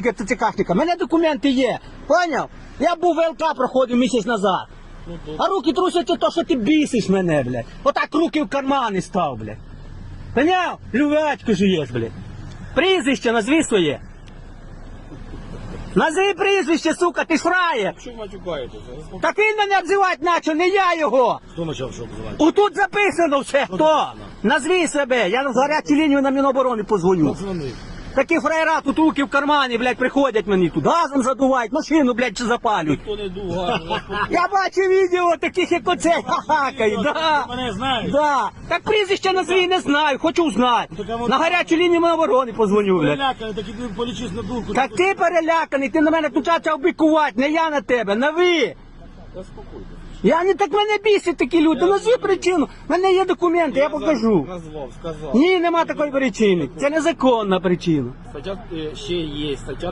ТЦКшника. У мене документи є. Поняв? Я був ВЛК проходив місяць назад. А руки трусяться то, що ти бісиш мене, блядь. Отак руки в кармани став, блядь. Поняв? Лювячку жуєш, блядь. Прізвище назви своє. Назви прізвище, сука, ти фраєр. Що матюкаєтеся? Так він мене обзивати наче, не я його. Хто почав що обзивати? Отут записано все, хто? Назви себе, я з гарячу лінію на Міноборони позвоню. Позвони. Такі фраєра тут руки в кармані, блядь, приходять мені тут, газом задувають, машину, блядь, чи запалюють. Хто не дув. Я бачу відео таких, як оце, хахакають, да. Мене знаєш? Да. Так прізвище назві не знаю, хочу знати. На гарячу лінію Міноборони позвоню, блядь. Переляканий, так іди полічись на думку. Так ти переляканий, ти на мене тут почав бикувати, не я на тебе, на ви. Я не так мене бісять такі люди. Назві причину. У мене є документи, я покажу. Назвав, сказав. Ні, нема такої причини. Це незаконна причина. Стаття е, ще є, стаття